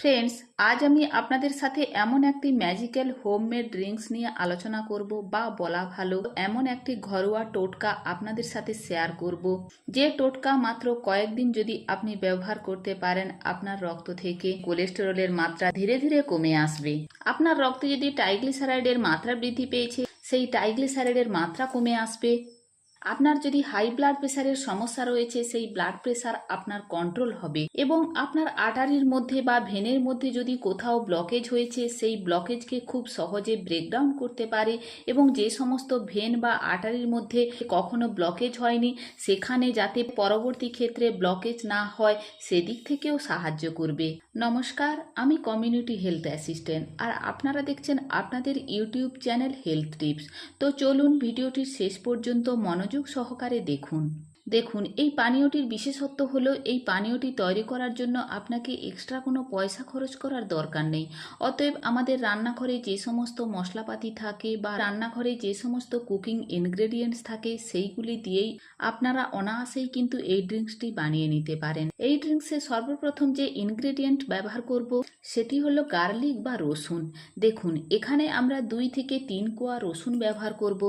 Friends আজ আমি আপনাদের সাথে এমন একটি ম্যাজিক্যাল হোমমেড ড্রিঙ্কস নিয়ে আলোচনা করব বা বলা ভালো এমন একটি ঘরোয়া টোটকা আপনাদের সাথে শেয়ার করব। যে টোটকা মাত্র কয়েকদিন যদি আপনি ব্যবহার করতে পারেন, আপনার রক্ত থেকে কোলেস্টেরলের মাত্রা ধীরে ধীরে কমে আসবে। আপনার রক্তে যদি টাইগ্লিসারাইডের মাত্রা বৃদ্ধি পেয়েছে, সেই টাইগ্লিসারাইডের মাত্রা কমে আসবে। আপনার যদি হাই ব্লাড প্রেশারের সমস্যা রয়েছে, সেই ব্লাড প্রেশার আপনার কন্ট্রোল হবে। এবং আপনার আটারির মধ্যে বা ভেনের মধ্যে যদি কোথাও ব্লকেজ হয়েছে, সেই ব্লকেজকে খুব সহজে ব্রেকডাউন করতে পারে এবং যে সমস্ত ভেন বা আটারির মধ্যে কখনো ব্লকেজ হয়নি, সেখানে যাতে পরবর্তী ক্ষেত্রে ব্লকেজ না হয়, সেদিক থেকেও সাহায্য করবে। নমস্কার, আমি কমিউনিটি হেলথ অ্যাসিস্ট্যান্ট আর আপনারা দেখছেন আপনাদের ইউটিউব চ্যানেল হেলথ টিপস। তো চলুন ভিডিওটির শেষ পর্যন্ত মনোযোগ সহকারে দেখুন। দেখুন, এই পানীয়টির বিশেষত্ব হলো এই পানীয়টি তৈরি করার জন্য আপনাকে এক্সট্রা কোনো পয়সা খরচ করার দরকার নেই। অতএব আমাদের রান্নাঘরে যে সমস্ত মশলাপাতি থাকে বা রান্নাঘরে যে সমস্ত কুকিং ইনগ্রেডিয়েন্টস থাকে, সেইগুলি দিয়েই আপনারা অনায়াসেই কিন্তু এই ড্রিঙ্কসটি বানিয়ে নিতে পারেন। এই ড্রিঙ্কসে সর্বপ্রথম যে ইনগ্রেডিয়েন্ট ব্যবহার করব, সেটি হলো গার্লিক বা রসুন। দেখুন, এখানে আমরা দুই থেকে তিন কোয়া রসুন ব্যবহার করব।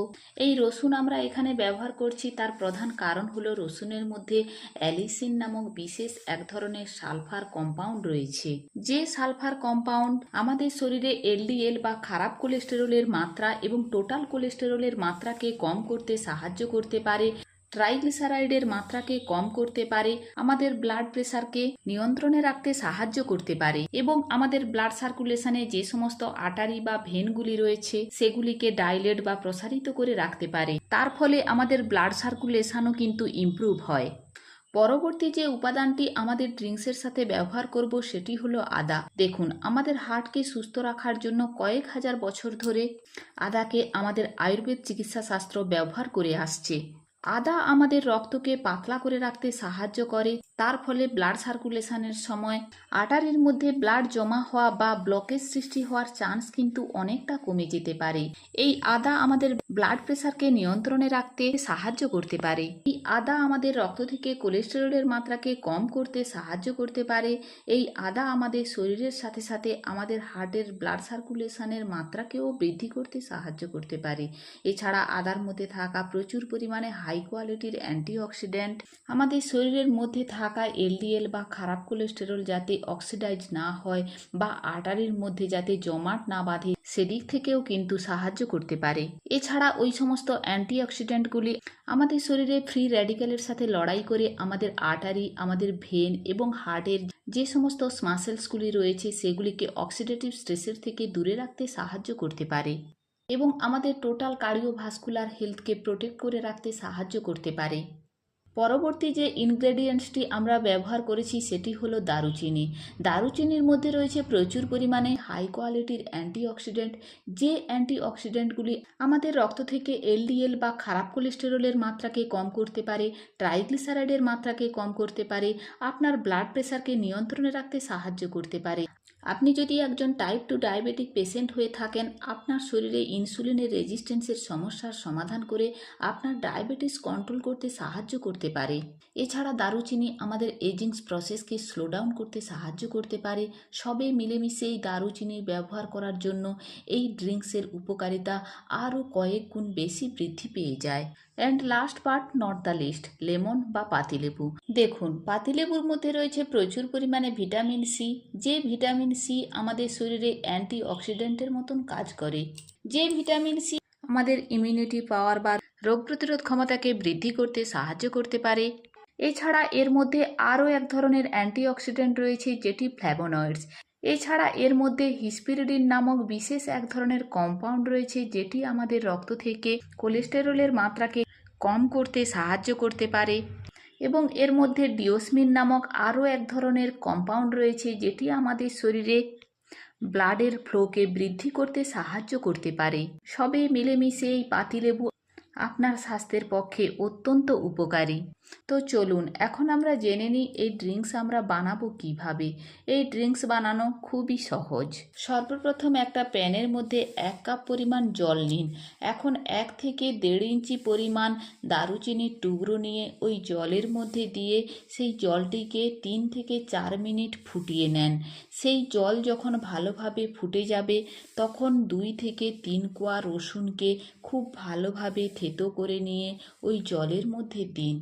এই রসুন আমরা এখানে ব্যবহার করছি, তার প্রধান কারণ হলো রসুনের মধ্যে অ্যালিসিন নামক বিশেষ এক ধরনের সালফার কম্পাউন্ড রয়েছে। যে সালফার কম্পাউন্ড আমাদের শরীরে এলডিএল বা খারাপ কোলেস্টেরলের মাত্রা এবং টোটাল কোলেস্টেরলের মাত্রাকে কম করতে সাহায্য করতে পারে ট্রাইগ্লিসারাইডের মাত্রাকে কম করতে পারে, আমাদের ব্লাড প্রেশারকে নিয়ন্ত্রণে রাখতে সাহায্য করতে পারে এবং আমাদের ব্লাড সার্কুলেশনে যে সমস্ত আটারি বা ভেনগুলি রয়েছে, সেগুলিকে ডাইলেট বা প্রসারিত করে রাখতে পারে। তার ফলে আমাদের ব্লাড সার্কুলেশনও কিন্তু ইমপ্রুভ হয়। পরবর্তী যে উপাদানটি আমাদের ড্রিঙ্কসের সাথে ব্যবহার করব, সেটি হলো আদা। দেখুন, আমাদের হার্টকে সুস্থ রাখার জন্য কয়েক হাজার বছর ধরে আদাকে আমাদের আয়ুর্বেদ চিকিৎসা শাস্ত্র ব্যবহার করে আসছে। আদা আমাদের রক্তকে পাতলা করে রাখতে সাহায্য করে তার ফলে ব্লাড সার্কুলেশনের সময় আটারির মধ্যে ব্লাড জমা হওয়া বা ব্লকেজ সৃষ্টি হওয়ার চান্স কিন্তু অনেকটা কমে যেতে পারে। এই আদা আমাদের ব্লাড প্রেশারকে নিয়ন্ত্রণে রাখতে সাহায্য করতে পারে। এই আদা আমাদের রক্ত থেকে কোলেস্টেরলের মাত্রাকে কম করতে সাহায্য করতে পারে। এই আদা আমাদের শরীরের সাথে সাথে আমাদের হার্টের ব্লাড সার্কুলেশনের মাত্রাকেও বৃদ্ধি করতে সাহায্য করতে পারে। এছাড়া আদার মধ্যে থাকা প্রচুর পরিমাণে হাই কোয়ালিটির অ্যান্টিঅক্সিডেন্ট আমাদের শরীরের মধ্যে থাকা এলডিএল বা খারাপ কোলেস্টেরল যাতে অক্সিডাইজ না হয় বা আটারির মধ্যে যাতে জমাট না বাঁধে, সেদিক থেকেও কিন্তু সাহায্য করতে পারে। এছাড়া ওই সমস্ত অ্যান্টিঅক্সিডেন্টগুলি আমাদের শরীরে ফ্রি র্যাডিক্যালের সাথে লড়াই করে আমাদের আটারি আমাদের ভেন এবং হার্টের যে সমস্ত মাসেলসগুলি রয়েছে, সেগুলিকে অক্সিডেটিভ স্ট্রেসের থেকে দূরে রাখতে সাহায্য করতে পারে এবং আমাদের টোটাল কার্ডিওভাস্কুলার হেলথকে প্রোটেক্ট করে রাখতে সাহায্য করতে পারে। পরবর্তী যে ইনগ্রেডিয়েন্টসটি আমরা ব্যবহার করেছি সেটি হলো দারুচিনি। দারুচিনির মধ্যে রয়েছে প্রচুর পরিমাণে হাই কোয়ালিটির অ্যান্টিঅক্সিডেন্ট যে অ্যান্টিঅক্সিডেন্টগুলি আমাদের রক্ত থেকে এলডিএল বা খারাপ কোলেস্টেরলের মাত্রাকে কম করতে পারে ট্রাইগ্লিসারাইডের মাত্রাকে কম করতে পারে, আপনার ব্লাড প্রেশারকে নিয়ন্ত্রণে রাখতে সাহায্য করতে পারে। আপনি যদি একজন টাইপ টু ডায়াবেটিক পেশেন্ট হয়ে থাকেন, আপনার শরীরে ইনসুলিনের রেজিস্ট্যান্সের সমস্যার সমাধান করে আপনার ডায়াবেটিস কন্ট্রোল করতে সাহায্য করতে পারে। এছাড়া দারুচিনি আমাদের এজিংস প্রসেসকে স্লো ডাউন করতে সাহায্য করতে পারে। সবে মিলেমিশে এই দারুচিনির ব্যবহার করার জন্য এই ড্রিঙ্কসের উপকারিতা আরও কয়েক গুণ বেশি বৃদ্ধি পেয়ে যায়। And last part not the least lemon বা পাতিলেবু। দেখুন, পাতিলেবুর মধ্যে রয়েছে প্রচুর পরিমাণে ভিটামিন সি যে ভিটামিন সি আমাদের শরীরে অ্যান্টি অক্সিডেন্টের মতন কাজ করে। যে ভিটামিন সি আমাদের ইমিউনিটি পাওয়ার বা রোগ প্রতিরোধ ক্ষমতাকে বৃদ্ধি করতে সাহায্য করতে পারে। এছাড়া এর মধ্যে আরও এক ধরনের অ্যান্টিঅক্সিডেন্ট রয়েছে যেটি ফ্ল্যাভোনয়েডস। এছাড়া এর মধ্যে হিসপিরিডিন নামক বিশেষ এক ধরনের কম্পাউন্ড রয়েছে যেটি আমাদের রক্ত থেকে কোলেস্টেরলের মাত্রাকে কম করতে সাহায্য করতে পারে। এবং এর মধ্যে ডিওসমিন নামক আরও এক ধরনের কম্পাউন্ড রয়েছে যেটি আমাদের শরীরে ব্লাডের ফ্লোকে বৃদ্ধি করতে সাহায্য করতে পারে। সবে মিলেমিশে এই পাতিলেবু আপনার স্বাস্থ্যের পক্ষে অত্যন্ত উপকারী। তো চলুন, এখন আমরা জেনে নিই এই ড্রিঙ্কস আমরা বানাবো কীভাবে। এই ড্রিঙ্কস বানানো খুবই সহজ। সর্বপ্রথম একটা প্যানের মধ্যে এক কাপ পরিমাণ জল নিন। এখন এক থেকে দেড় ইঞ্চি পরিমাণ দারুচিনির টুকরো নিয়ে ওই জলের মধ্যে দিয়ে সেই জলটিকে তিন থেকে চার মিনিট ফুটিয়ে নেন। সেই জল যখন ভালোভাবে ফুটে যাবে, তখন দুই থেকে তিন কোয়া রসুনকে খুব ভালোভাবে থেতো করে নিয়ে ওই জলের মধ্যে দিন।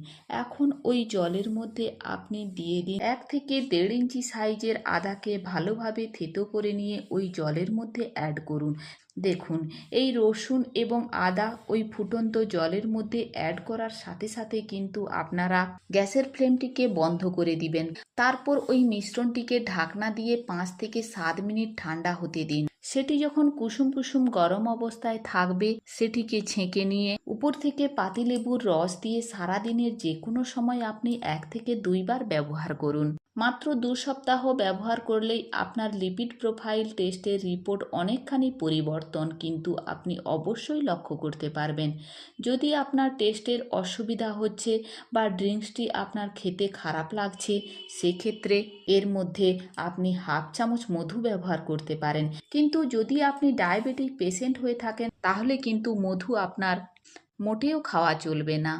এখন ওই জলের মধ্যে আপনি দিয়ে দিন। এক থেকে দেড় ইঞ্চি সাইজের আদাকে ভালোভাবে থেতো করে নিয়ে ওই জলের মধ্যে অ্যাড করুন। দেখুন, এই রসুন এবং আদা ওই ফুটন্ত জলের মধ্যে অ্যাড করার সাথে সাথে কিন্তু আপনারা গ্যাসের ফ্লেমটিকে বন্ধ করে দিবেন। তারপর ওই মিশ্রণটিকে ঢাকনা দিয়ে পাঁচ থেকে সাত মিনিট ঠান্ডা হতে দিন। সেটি যখন কুসুম কুসুম গরম অবস্থায় থাকবে, সেটিকে ছেঁকে নিয়ে উপর থেকে পাতিলেবুর রস দিয়ে সারাদিনের যে কোনো সময় আপনি এক থেকে দুইবার ব্যবহার করুন। মাত্র দু সপ্তাহ ব্যবহার করলেই আপনার লিপিড প্রোফাইল টেস্টের রিপোর্ট অনেকখানি পরিবর্তন কিন্তু আপনি অবশ্যই লক্ষ্য করতে পারবেন। যদি আপনার টেস্টের অসুবিধা হচ্ছে বা ড্রিঙ্কসটি আপনার খেতে খারাপ লাগছে, সেক্ষেত্রে এর মধ্যে আপনি হাফ চামচ মধু ব্যবহার করতে পারেন। কিন্তু যদি আপনি ডায়াবেটিক পেশেন্ট হয়ে থাকেন, তাহলে কিন্তু মধু আপনার মোটেও খাওয়া চলবে না।